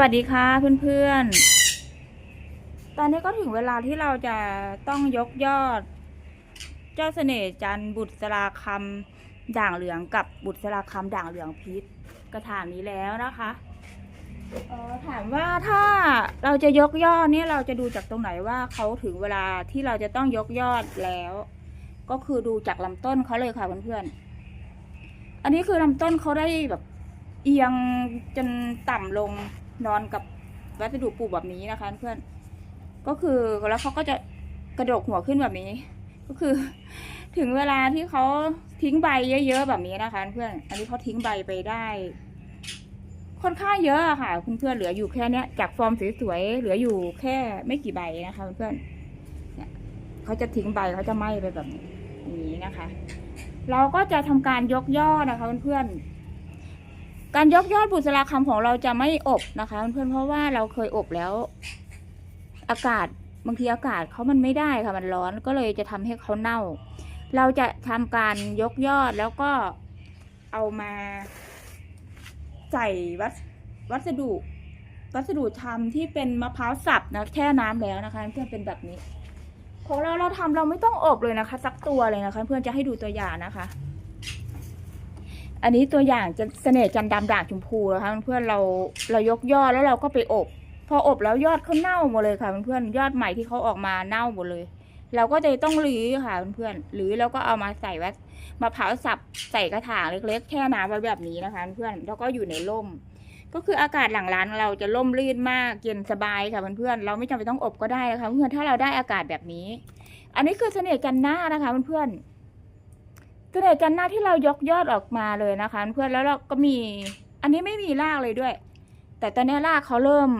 วัสดีค่ะเพื่อนๆ ตอนนี้ก็ถึงเวลาที่เราจะต้องยกยอด เจ้าเสน่ห์จันบุตรสราคำด่างเหลืองกับบุตรสราคำด่างเหลืองพิษกระถางนี้แล้วนะคะถามว่าถ้าเราจะยกยอดเนี่ยเราจะดูจากตรงไหนว่าเขาถึงเวลาที่เราจะต้องยกยอดแล้ว ก็คือดูจากลำต้นเขาเลยค่ะเพื่อนๆ อันนี้คือลำต้นเขาได้แบบเอียงจนต่ำลง นอนกับวัสดุปูแบบนี้นะคะ เพื่อนก็คือแล้วเขาก็จะกระดกหัวขึ้นแบบนี้ ก็คือ ถึงเวลาที่เขาทิ้งใบเยอะๆแบบนี้นะคะ เพื่อนอันนี้เขาทิ้งใบไปได้ค่อนข้างเยอะค่ะเพื่อนๆเหลืออยู่แค่เนี้ยจากฟอร์มสวยๆเหลืออยู่แค่ไม่กี่ใบนะคะ เพื่อนๆเนี่ยเขาจะทิ้งใบเขาจะไหม้ไปแบบนี้นะคะ เราก็จะทำการยกยอดนะคะเพื่อนๆ การยกยอดบุษราคำของเราจะไม่อบนะคะเพื่อนเพราะว่าเราเคยอบแล้ว อากาศบางทีอากาศเขามันไม่ได้ค่ะมันร้อนก็เลยจะทำให้เขาเน่า เราจะทำการยกยอดแล้วก็เอามาใส่วัสวัสดุวัสดุทำที่เป็นมะพร้าวสับนะแช่น้ำแล้วนะคะ เพื่อนเป็นแบบนี้ ของเราเราทำเราไม่ต้องอบเลยนะคะ สักตัวเลยนะคะ เพื่อนจะให้ดูตัวอย่างนะคะ อันนี้ตัวอย่างจะเสน่ห์จันดำด่างชมพูนะคะเพื่อนเราเรายกยอดแล้วเราก็ไปอบ พออบแล้วยอดเขาเน่าหมดเลยค่ะเพื่อนยอดใหม่ที่เขาออกมาเน่าหมดเลย เราก็จะต้องรื้อค่ะเพื่อนหรือแล้วก็เอามาใส่วัดมะพร้าวสับใส่กระถางเล็กๆแช่น้ำไว้แบบนี้นะคะ เพื่อนแล้วก็อยู่ในร่ม ก็คืออากาศหลังร้านเราจะร่มรื่นมากเย็นสบายค่ะเพื่อนๆเราไม่จำเป็นต้องอบก็ได้นะคะเพื่อนถ้าเราได้อากาศแบบนี้ อันนี้คือเสน่ห์จันหน้านะคะเพื่อนๆ เสน่ห์จันหน้าที่เรายกยอดออกมาเลยนะคะ เพื่อนแล้วเราก็มี อันนี้ไม่มีรากเลยด้วย แต่ตอนนี้รากเขาเริ่ม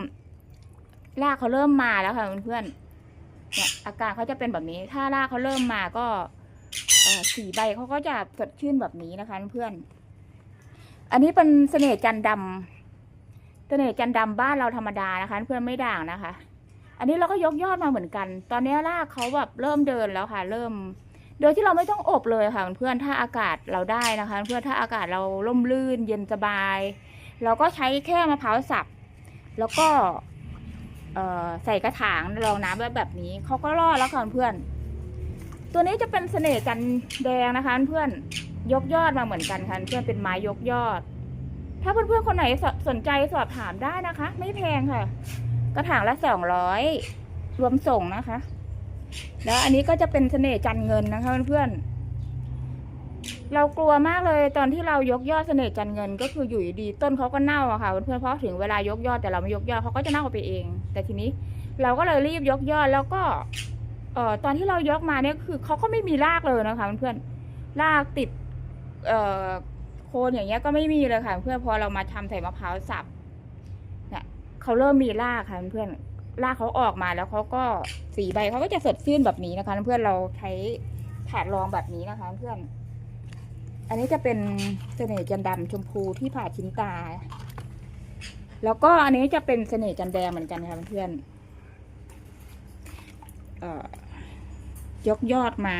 รากเขาเริ่มมาแล้วค่ะเพื่อนเนี่ยอาการเขาจะเป็นแบบนี้ ถ้ารากเขาเริ่มมาก็สีใบเขาก็จะสดชื่นแบบนี้นะคะเพื่อน อันนี้เป็นเสน่ห์จันทร์ดำเสน่ห์จันทร์ดำบ้านเราธรรมดานะคะ เพื่อนไม่ด่างนะคะ อันนี้เราก็ยกยอดมาเหมือนกัน ตอนนี้รากเขาแบบเริ่มเดินแล้วค่ะ เริ่ม โดยที่เราไม่ต้องอบเลยค่ะเพื่อนถ้าอากาศเราได้นะคะ เพื่อนถ้าอากาศเราร่มรื่น เย็นสบาย เราก็ใช้แค่มะพร้าวสับ แล้วก็ใส่กระถางรองน้ำไว้แบบนี้เขาก็รอดแล้วค่ะเพื่อน ตัวนี้จะเป็นเสน่ห์จันแดงนะคะ เพื่อนยกยอดมาเหมือนกันค่ะเพื่อนเป็นไม้ยกยอด ถ้าเพื่อนๆคนไหนสสนใจสอบถามได้นะคะ ไม่แพงค่ะ กระถางละสองร้อยรวมส่งนะคะ แล้วอันนี้ก็จะเป็นเสน่ห์จันทร์เงินนะคะเพื่อนๆเรากลัวมากเลยตอนที่เรายกยอดเสน่ห์จันทร์เงิน ก็คืออยู่ดีต้นเขาก็เน่าอะค่ะเพื่อนๆเพราะถึงเวลายกยอดแต่เราไม่ยกยอดเขาก็จะเน่าไปเอง แต่ทีนี้เราก็เลยรีบยกยอดแล้วก็เอ่อตอนที่เรายกมาเนี่ยคือเขาก็ไม่มีรากเลยนะคะเพื่อนๆรากติดเอ่อโคนอย่างเงี้ยก็ไม่มีเลยค่ะ เพื่อนพอเรามาทำใส่มะพร้าวสับเนี่ยเขาเริ่มมีรากค่ะเพื่อน รากเขาออกมาแล้วเขาก็สีใบเขาก็จะสดชื่นแบบนี้นะคะ เพื่อนเราใช้ถาดรองแบบนี้นะคะ เพื่อน อันนี้จะเป็นเสน่ห์จันทร์ดำชมพูที่ผ่าชิ้นตา แล้วก็อันนี้จะเป็นเสน่ห์จันแดงเหมือนกันค่ะเพื่อนออยกยอดมา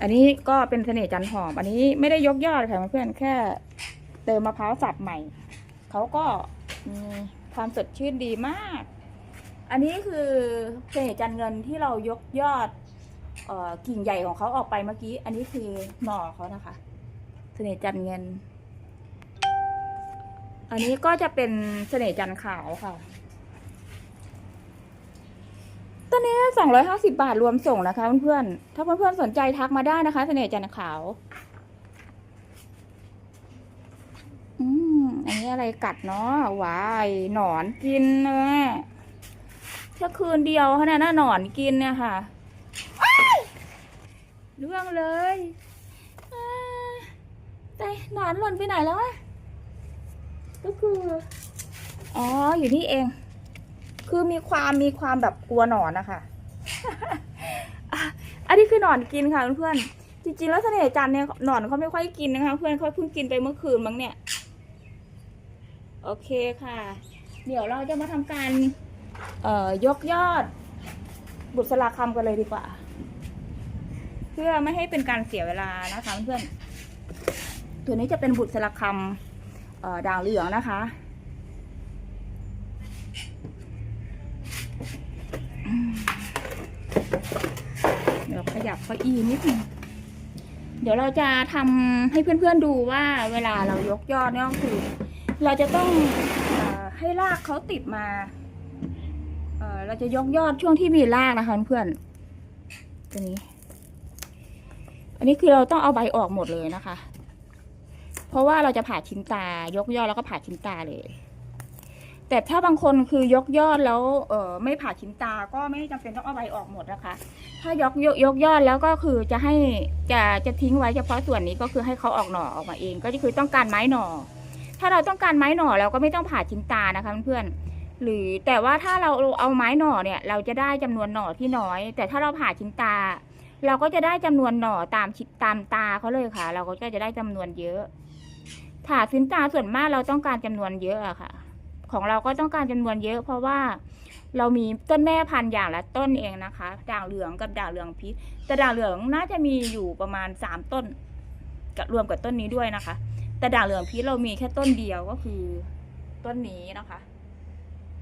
อันนี้ก็เป็นเสน่ห์จันหอม อันนี้ไม่ได้ยกยอดค่ะเพื่อนแค่ เติมมะพร้าวสับใหม่ เขาก็มีความสดชื่นดีมาก อันนี้คือเสน่ห์จันเงินที่เรายกยอดออกิ่งใหญ่ของเขาออกไปเมื่อกี้ อันนี้คือหน่อเขานะคะ เสน่ห์จันเงิน อันนี้ก็จะเป็นเสน่ห์จันขาวค่ะตัวนี้สองร้อยห้าสิบาทรวมส่งนะคะเพื่อนๆ ถ้าเพื่อนๆสนใจทักมาได้นะคะ เสน่ห์จันขาว อืม อันนี้อะไรกัดเนาะวาย หนอนกินเลย แค่คืนเดียวขนาดนั้นหนอนกินเนี่ยค่ะอ้ายล่วงเลยอ่าแต่หนอนหล่นไปไหนแล้วอะก็คือ อ๋อ อยู่นี่เอง คือมีความมีความแบบกลัวหนอนนะคะอะอันนี้คือหนอนกินค่ะเพื่อนๆจริงๆแล้วเสน่ห์จันทร์เนี่ยหนอนเขาไม่ค่อยกินนะคะ เพื่อนเขาเพิ่งกินไปเมื่อคืนมั้งเนี่ย โอเคค่ะ เดี๋ยวเราจะมาทำการเอ่อ ยกยอดบุษรสลาคำกันเลยดีกว่า เพื่อไม่ให้เป็นการเสียเวลานะคะเพื่อนตัวนี้จะเป็นบุษราคำเอ่อด่างเหลืองนะคะเดี๋ยวขยับเก้าอี้นิดนึงเดี๋ยวเราจะทำให้เพื่อนๆดูว่าเวลาเรายกยอดเนี่ยก็คือ เราจะต้องอให้รากเขาติดมา เราจะยกยอดช่วงที่มีรากนะคะเพื่อนตัวนี้ อันนี้คือเราต้องเอาใบออกหมดเลยนะคะ เพราะว่าเราจะผ่าชิ้นตายกยอดแล้วก็ผ่าชิ้นตาเลย แต่ถ้าบางคนคือยกยอดแล้วเออไม่ผ่าชิ้นตาก็ไม่จำเป็นต้องเอาใบออกหมดนะคะ ถ้ายกยกยกยอดแล้วก็คือจะให้จะจะทิ้งไว้เฉพาะส่วนนี้ก็คือให้เขาออกหน่อออกมาเอง ก็คือต้องการไม้หน่อ ถ้าเราต้องการไม้หน่อเราก็ไม่ต้องผ่าชิ้นตานะคะเพื่อนๆ หรือแต่ว่าถ้าเราเอาไม้หน่อเนี่ย เราจะได้จำนวนหน่อที่น้อย แต่ถ้าเราผ่าชิ้นตา เราก็จะได้จำนวนหน่อตามชิดตามตาเขาเลยค่ะ เราก็จะได้จำนวนเยอะผ่าชิ้นตาส่วนมากเราต้องการจำนวนเยอะอะค่ะ ของเราก็ต้องการจำนวนเยอะ เพราะว่าเรามีต้นแม่พันธุ์อย่างละต้นเองนะคะ ด่างเหลืองกับด่างเหลืองพิษแต่ด่างเหลืองน่าจะมีอยู่ประมาณสามต้นกับรวมกับต้นนี้ด้วยนะคะ แต่ด่างเหลืองพิษเรามีแค่ต้นเดียวก็คือต้นนี้นะคะ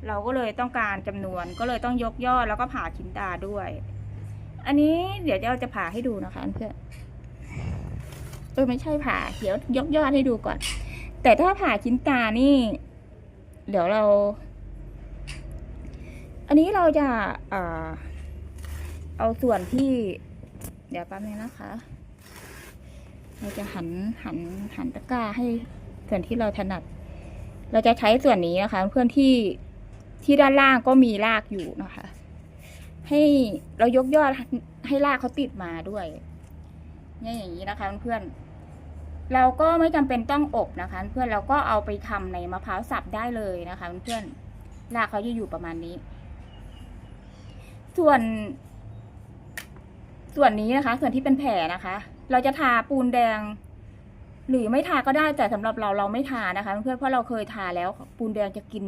เราก็เลยต้องการจำนวนก็เลยต้องยกยอดแล้วก็ผ่าชิ้นตาด้วย อันนี้เดี๋ยวเราจะผ่าให้ดูนะคะเพื่อนเออไม่ใช่ผ่าเดี๋ยวยกยอดให้ดูก่อน แต่ถ้าผ่าชิ้นตานี่ เดี๋ยวเรา อันนี้เราจะเออเอาส่วนที่ เดี๋ยวแป๊บนึงนะคะ เราจะหันหันหันตะกร้าให้ส่วนที่เราถนัด เราจะใช้ส่วนนี้นะคะ เพื่อนที่ ที่ด้านล่างก็มีรากอยู่นะคะ ให้เรายกยอดให้รากเขาติดมาด้วยเนี่ยอย่างนี้นะคะเพื่อนเราก็ไม่จำเป็นต้องอบนะคะ เพื่อนเราก็เอาไปทำในมะพร้าวสับได้เลยนะคะเพื่อนรากเขาจะอยู่ประมาณนี้ ส่วน ส่วนนี้นะคะ ส่วนที่เป็นแผลนะคะ เราจะทาปูนแดง หรือไม่ทาก็ได้แต่สำหรับเราเราไม่ทานะคะ เพื่อนเพราะเราเคยทาแล้วปูนแดงจะกิน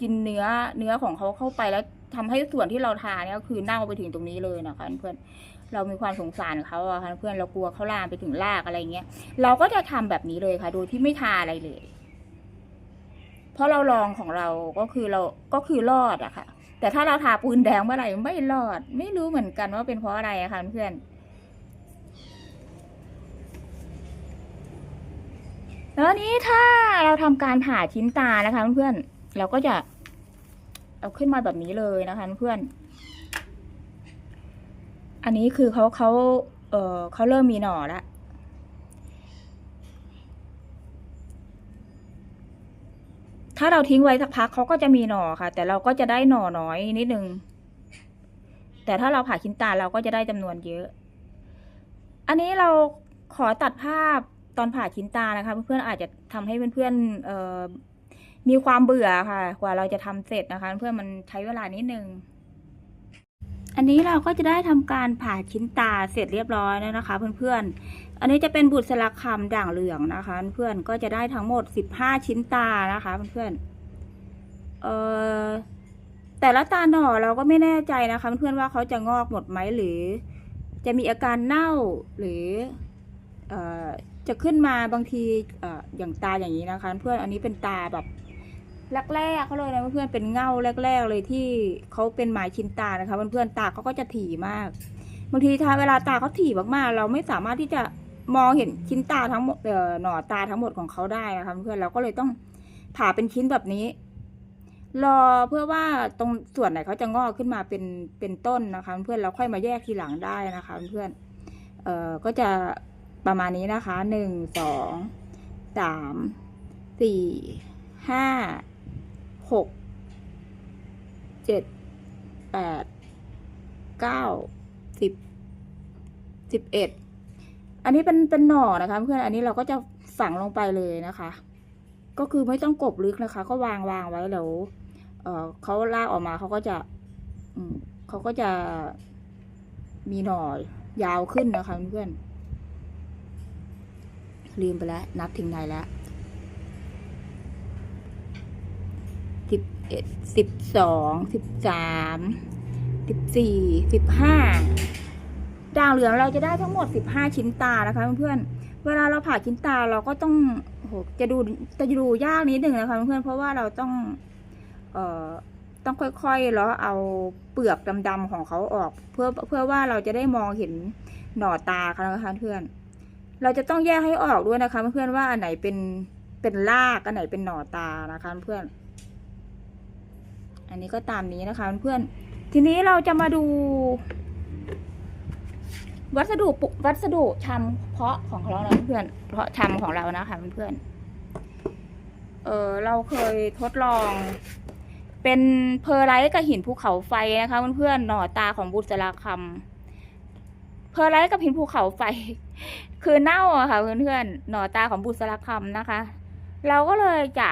กินเนื้อเนื้อของเขาเข้าไปแล้วทำให้ส่วนที่เราทาเนี่ยก็คือเน่าไปถึงตรงนี้เลยนะคะเพื่อนเรามีความสงสารเขาอะค่ะเพื่อนเรากลัวเขาลามไปถึงรากอะไรเงี้ยเราก็จะทำแบบนี้เลยค่ะ โดยที่ไม่ทาอะไรเลย เพราะเราลองของเราก็คือเราก็คือรอดอะค่ะ แต่ถ้าเราทาปูนแดงเมื่อไหร่ไม่รอด ไม่รู้เหมือนกันว่าเป็นเพราะอะไรอะค่ะเพื่อนแล้วนี้ถ้าเราทำการผ่าชิ้นตานะคะเพื่อนๆ เราก็จะเอาขึ้นมาแบบนี้เลยนะคะเพื่อน อันนี้คือเขาเขาเออเขาเริ่มมีหน่อแล้วถ้าเราทิ้งไว้สักพักเขาก็จะมีหน่อค่ะ แต่เราก็จะได้หน่อน้อยนิดนึง แต่ถ้าเราผ่าชิ้นตาเราก็จะได้จำนวนเยอะ อันนี้เราขอตัดภาพตอนผ่าชิ้นตานะคะ เพื่อนๆอาจจะทำให้เพื่อนๆเอ่อ มีความเบื่อค่ะ กว่าเราจะทำเสร็จนะคะ เพื่อนมันใช้เวลานิดนึงอันนี้เราก็จะได้ทำการผ่าชิ้นตาเสร็จเรียบร้อยแล้วนะคะ เพื่อนๆ อันนี้จะเป็นบุตรสลักคำด่างเหลืองนะคะ เพื่อนๆก็จะได้ทั้งหมดสิบห้าชิ้นตานะคะ เพื่อนๆ เอ่อแต่ละตาหน่อเราก็ไม่แน่ใจนะคะ เพื่อนๆว่าเขาจะงอกหมดไหมหรือ จะมีอาการเน่าหรือเอ่อจะขึ้นมาบางทีเอ่ออย่างตาอย่างนี้นะคะ เพื่อนอันนี้เป็นตาแบบ แรกๆเขาเลยนะเพื่อนๆเป็นเงาแรก ๆ เลยที่เขาเป็นหมายชินตานะคะเพื่อนๆตาเขาก็จะถี่มากบางทีถ้าเวลาตาเขาถี่มากๆ เราไม่สามารถที่จะมองเห็นชิ้นตาทั้งหมดเอ่อหน่อตาทั้งหมดของเขาได้นะคะเพื่อนเราก็เลยต้องผ่าเป็นชิ้นแบบนี้ รอเพื่อว่าตรงส่วนไหนเขาจะงอกขึ้นมาเป็นเป็นต้นนะคะ เพื่อนเราค่อยมาแยกทีหลังได้นะคะ เพื่อนเอ่อก็จะประมาณนี้นะคะหนึ่งสองสามสี่ห้า หกเจ็ดแปดเก้าสิบสิบเอ็ดอันนี้เป็นเป็นหน่อนะคะเพื่อนอันนี้เราก็จะฝังลงไปเลยนะคะ ก็คือไม่ต้องกบลึกนะคะ ก็วางวางไว้แล้วเเขาลากออกมาเขาก็จะเขาก็จะมีหน่อยาวขึ้นนะคะเพื่อนลืมไปแล้ว นับถึงไหนแล้วสิบ เอ็ดสิบสองสิบสามสิบสี่สิบห้าด่างเหลืองเราจะได้ทั้งหมดสิบห้าชิ้นตานะคะเพื่อนๆเวลาเราผ่าชิ้นตาเราก็ต้องโหจะดูจะดูยากนิดหนึ่งนะคะเพื่อนๆเพราะว่าเราต้อง เอ่อต้องค่อยๆเลาะเอาเปลือกดำๆของเขาออก เพื่อเพื่อว่าเราจะได้มองเห็นหน่อตาเขานะคะเพื่อน เราจะต้องแยกให้ออกด้วยนะคะเพื่อนว่าอันไหนเป็นเป็นรากอันไหนเป็นหน่อตานะคะเพื่อน นนี้ก็ตามนี้นะคะเพื่อนทีนี้เราจะมาดู วัสดุปุวัสดุชำเพาะของเรานะเพื่อนเพาะชำของเรานะคะเพื่อนเออเราเคยทดลอง เป็นเพอร์ไลท์กับหินภูเขาไฟนะคะเพื่อนๆหน่อตาของบุษราคำเพอร์ไลท์กับหินภูเขาไฟ คือเน่าอะค่ะเพื่อนๆหน่อตาของบุษราคำนะคะ เราก็เลยจะ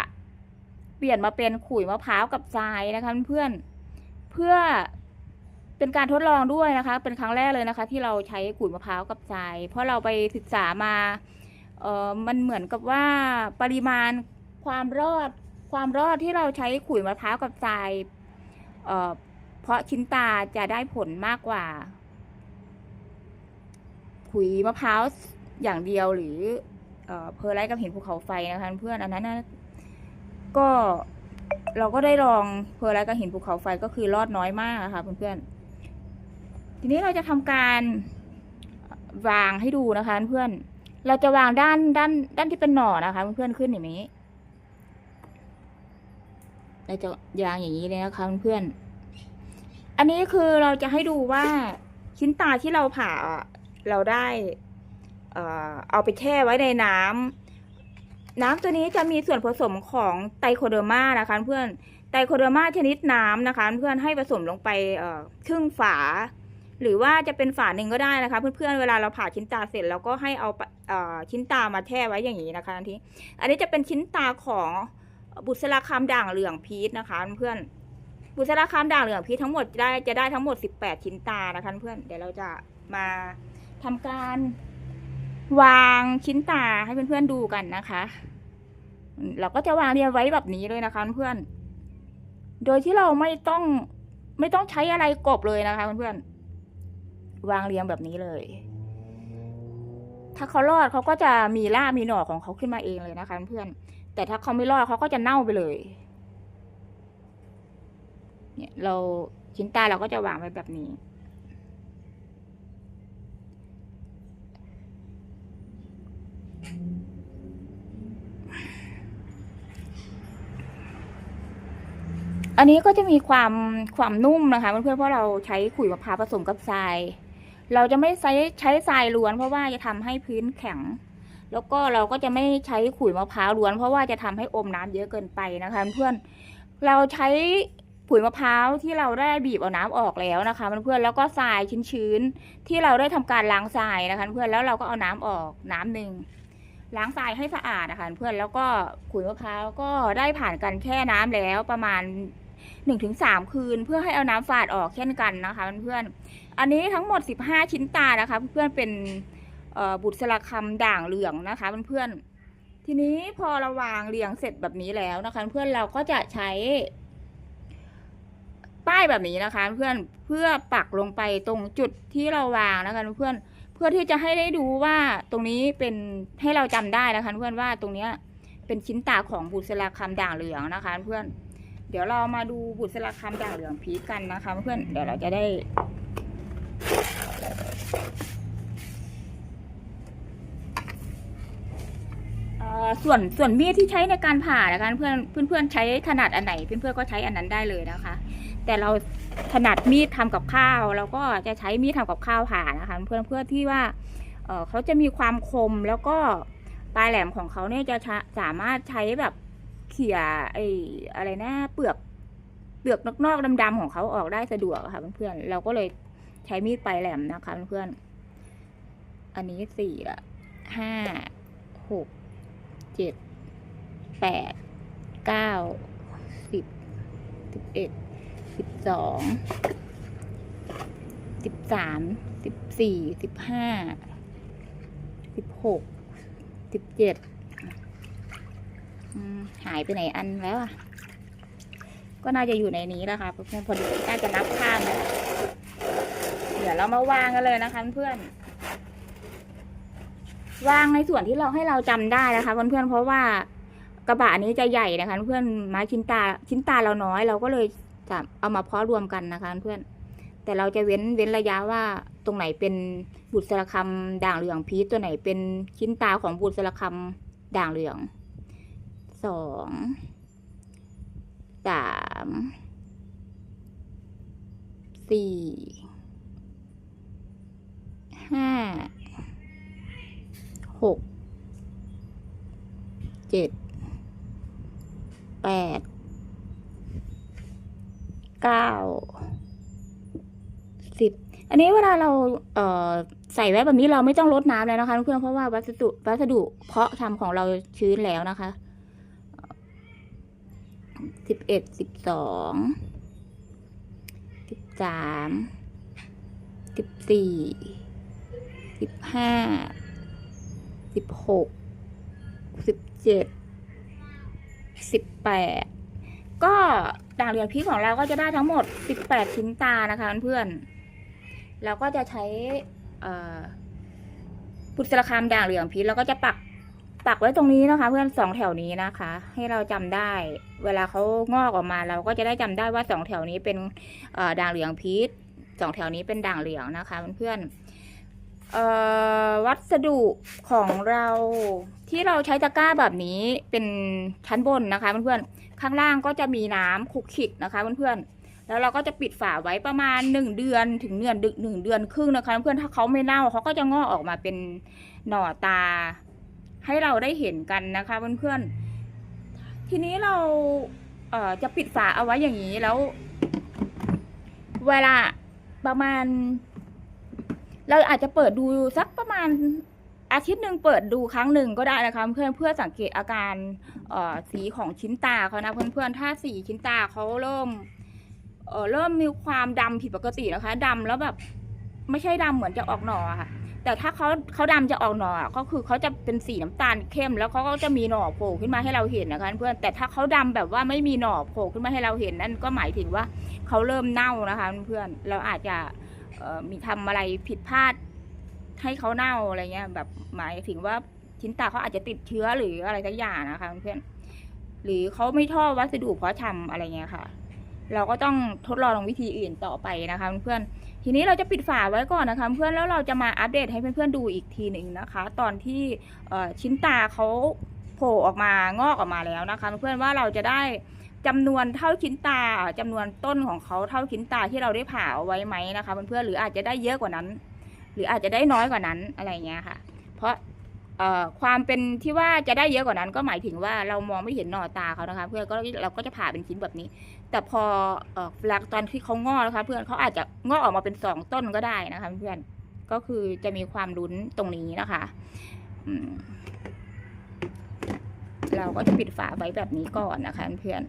ปลี่ยนมาเป็นขุยมะพร้าวกับทรายนะคะเพื่อนเพื่อเป็นการทดลองด้วยนะคะ เป็นครั้งแรกเลยนะคะ ที่เราใช้ขุยมะพร้าวกับทราย เพราะเราไปศึกษามาเออมันเหมือนกับว่าปริมาณความรอดความรอดที่เราใช้ขุยมะพร้าวกับทรายเอ่อเพราะชิ้นตาจะได้ผลมากกว่า ขุยมะพร้าวอย่างเดียวหรือเอ่อเพอร์ไลท์กับหินภูเขาไฟนะคะเพื่อนอันนั้นนะ ก็เราก็ได้ลองเพอร์ไลท์กับหินภูเขาไฟก็คือรอดน้อยมากค่ะเพื่อนๆ ทีนี้เราจะทำการวางให้ดูนะคะเพื่อน เราจะวางด้านด้านด้านที่เป็นหน่อนะคะเพื่อนๆขึ้นอย่างนี้ เราจะยางอย่างนี้เลยนะคะเพื่อนๆ อันนี้คือเราจะให้ดูว่าชิ้นตาที่เราผ่าเราได้ เอ่อเอาไปแช่ไว้ในน้ำ น้ำตัวนี้จะมีส่วนผสมของไตรโคเดอร์มานะคะเพื่อนไตรโคเดอร์มาชนิดน้ำนะคะ เพื่อนให้ผสมลงไปครึ่งฝา หรือว่าจะเป็นฝาหนึ่งก็ได้นะคะ เพื่อนๆเวลาเราผ่าชิ้นตาเสร็จเราก็ให้เอาชิ้นตามาแช่ไว้อย่างนี้นะคะอันทีอันนี้จะเป็นชิ้นตาของบุษราคำด่างเหลืองพีชนะคะเพื่อนบุษราคำด่างเหลืองพีชทั้งหมดได้จะได้ทั้งหมด 18 ชิ้นตานะคะเพื่อนเดี๋ยวเราจะมาทำการ วางชิ้นตาให้เพื่อนๆดูกันนะคะ เราก็จะวางเรียงไว้แบบนี้เลยนะคะเพื่อน โดยที่เราไม่ต้องไม่ต้องใช้อะไรกบเลยนะคะเพื่อนๆวางเรียงแบบนี้เลย ถ้าเขารอดเขาก็จะมีล่ามีหน่อของเขาขึ้นมาเองเลยนะคะเพื่อนแต่ถ้าเขาไม่รอดเขาก็จะเน่าไปเลย เนี่ยเราชิ้นตาเราก็จะวางไว้แบบนี้ อันนี้ก็จะมีความความนุ่มนะคะเพื่อนๆเพราะเราใช้ขุยมะพร้าวผสมกับทราย เราจะไม่ใช้ใช้ทรายล้วน เพราะว่าจะทำให้พื้นแข็ง แล้วก็เราก็จะไม่ใช้ขุยมะพร้าวล้วน เพราะว่าจะทำให้อมน้ำเยอะเกินไปนะคะ เพื่อนเราใช้ขุยมะพร้าวที่เราได้บีบเอาน้ำออกแล้วนะคะเพื่อนๆแล้วก็ทรายชื้นๆที่เราได้ทำการล้างทรายนะคะ เพื่อนแล้วเราก็เอาน้ำออกน้ำหนึ่งล้างทรายให้สะอาดนะคะเพื่อนแล้วก็ขุยมะพร้าวก็ได้ผ่านการแช่น้ำแล้วประมาณ หนึ่งถึงสามคืน เพื่อให้เอาน้ำฝาดออกเช่นกันนะคะเพื่อนๆอันนี้ทั้งหมดสิบห้าชิ้นตานะคะเพื่อนๆเป็นบุตรสลักคำด่างเหลืองนะคะเพื่อนๆทีนี้พอเราวางเรียงเสร็จแบบนี้แล้วนะคะ เพื่อนเราก็จะใช้ ป้ายแบบนี้นะคะ เพื่อนเพื่อปักลงไปตรงจุดที่เราวางนะคะเพื่อนเพื่อที่จะให้ได้ดูว่าตรงนี้เป็นให้เราจำได้นะคะเพื่อนว่าตรงเนี้ยเป็นชิ้นตาของบุษราคำด่างเหลืองนะคะเพื่อน ดี๋ยวเรามาดูบุษราคำด่างเหลืองพีกันนะคะ เพื่อนเดี๋ยวเราจะได้ ส่วนส่วนมีดที่ใช้ในการผ่านะคะเพื่อนเพื่อนเพื่อนใช้ถนัดอันไหนเพื่อนเพื่อนๆก็ใช้อันนั้นได้เลยนะคะ แต่เราถนัดมีดทำกับข้าวเราก็จะใช้มีดทำกับข้าวผ่านะคะ เพื่อนเพื่อที่ว่าเเขาจะมีความคมแล้วก็ปลายแหลมของเขาเนี่ยจะสามารถใช้แบบ เขี่ยไอ้อะไรนะเปลือกเปลือกนอกๆดำๆของเขาออกได้สะดวกค่ะเพื่อนๆเราก็เลยใช้มีดปลายแหลมนะคะเพื่อนๆอันนี้สี่ละห้าหกเจ็ดแปดเก้าสิบสิบเอ็ดสิบสองสิบสามสิบสี่สิบห้าสิบหกสิบเจ็ด หายไปไหนอันแล้วอะ ก็น่าจะอยู่ในนี้แหละค่ะเพื่อนๆพอดีน่าจะนับข้ามแล้วเดี๋ยวเรามาวางกันเลยนะคะเพื่อนวางในส่วนที่เราให้เราจำได้นะคะเพื่อนๆเพราะว่ากระบะนี้จะใหญ่นะคะเพื่อนไม้ชิ้นตาชิ้นตาเราน้อย เราก็เลยจะเอามาเพาะรวมกันนะคะเพื่อนแต่เราจะเว้นเว้นระยะว่าตรงไหนเป็นบุตรสารคำด่างเหลืองพีชตัวไหนเป็นชิ้นตาของบุตรสารคำด่างเหลือง สองสามสี่ห้าหกเจ็ดแปดเก้าสิบอันนี้เวลาเราเใส่ไว้แบบนี้เราไม่ต้องลดน้ำแล้วนะคะเพื่อนเพราะว่าวัสดุวัสดุเพาะทำของเราชื้นแล้วนะคะ สิบเอ็ดสิบสองสิบสามสิบสี่สิบห้าสิบหกสิบเจ็ดสิบแปดก็ด่างเหลืองพีชของเราก็จะได้ทั้งหมดสิบแปดชิ้นตานะคะเพื่อนเราก็จะใช้ปุตสารคามด่างเหลืองพีชเราก็จะปัก ปักไว้ตรงนี้นะคะ เพื่อนสองแถวนี้นะคะ ให้เราจำได้ เวลาเขางอกออกมาเราก็จะได้จำได้ว่าสองแถวนี้เป็นด่างเหลืองพีชสองแถวนี้เป็นด่างเหลืองนะคะเพื่อนอ่อวัสดุของเราที่เราใช้ตะกร้าแบบนี้เป็นชั้นบนนะคะเพื่อนๆข้างล่างก็จะมีน้ำคลุกคลิกนะคะเพื่อนๆแล้วเราก็จะปิดฝาไว้ประมาณหนึ่งเดือนถึงเดือนหนึ่งเดือนครึ่งนะคะเพื่อนๆถ้าเขาไม่เน่าเขาก็จะงอกออกมาเป็นหน่อตา ให้เราได้เห็นกันนะคะเพื่อนๆ ทีนี้เราเอ่อจะปิดฝาเอาไว้อย่างนี้แล้ว เวลาประมาณ เราอาจจะเปิดดูสักประมาณอาทิตย์หนึ่งเปิดดูครั้งหนึ่งก็ได้นะคะเพื่อนเพื่อสังเกตอาการเอ่อสีของชิ้นตาเขานะเพื่อนๆถ้าสีชิ้นตาเขาเริ่มเอ่อเริ่มมีความดำผิดปกตินะคะดำแล้วแบบไม่ใช่ดำเหมือนจะออกหน่อค่ะ แต่ถ้าเขาเขาดำจะออกหน่อก็คือเขาจะเป็นสีน้ำตาลเข้ม แล้วเขาก็จะมีหน่อโผล่ขึ้นมาให้เราเห็นนะคะเพื่อนแต่ถ้าเขาดำแบบว่าไม่มีหน่อโผล่ขึ้นมาให้เราเห็นนั่นก็หมายถึงว่าเขาเริ่มเน่านะคะเพื่อนเราอาจจะมีทำอะไรผิดพลาดให้เขาเน่าอะไรเงี้ย แบบหมายถึงว่าชิ้นตาเขาอาจจะติดเชื้อหรืออะไรสักอย่างนะคะเพื่อนหรือเขาไม่ชอบวัสดุเพาะชำอะไรเงี้ยค่ะ เราก็ต้องทดลองวิธีอื่นต่อไปนะคะเพื่อน ทีนี้เราจะปิดฝาไว้ก่อนนะคะ เพื่อนแล้วเราจะมาอัปเดตให้เพื่อนๆดูอีกทีหนึ่งนะคะ ตอนที่ชิ้นตาเขาโผล่ออกมางอกออกมาแล้วนะคะ เพื่อนว่าเราจะได้จำนวนเท่าชิ้นตาจำนวนต้นของเขาเท่าชิ้นตาที่เราได้ผ่าเอาไว้ไหมนะคะเพื่อนๆหรืออาจจะได้เยอะกว่านั้น หรืออาจจะได้น้อยกว่านั้นอะไรเงี้ยค่ะ เพราะ ความเป็นที่ว่าจะได้เยอะกว่านั้นก็หมายถึงว่าเรามองไม่เห็นหน่อตาเขานะคะ เพื่อนก็เราก็จะผ่าเป็นชิ้นแบบนี้ แต่พอเอ่อเวลาตอนที่เขางอกนะคะ เพื่อนเขาอาจจะงอกออกมาเป็นสองต้นก็ได้นะคะ เพื่อนก็คือจะมีความลุ้นตรงนี้นะคะเราก็จะปิดฝาไว้แบบนี้ก่อนนะคะเพื่อน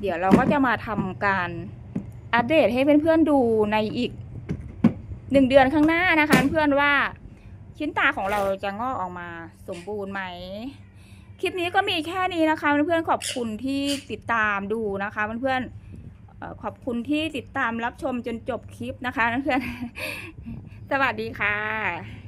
เดี๋ยวเราก็จะมาทำการอัปเดตให้เพื่อนๆดูในอีกหนึ่งเดือนข้างหน้านะคะ เพื่อนว่า ชิ้นตาของเราจะงอกออกมาสมบูรณ์ไหม คลิปนี้ก็มีแค่นี้นะคะเพื่อนๆขอบคุณที่ติดตามดูนะคะเพื่อนๆขอบคุณที่ติดตามรับชมจนจบคลิปนะคะเพื่อนๆสวัสดีค่ะ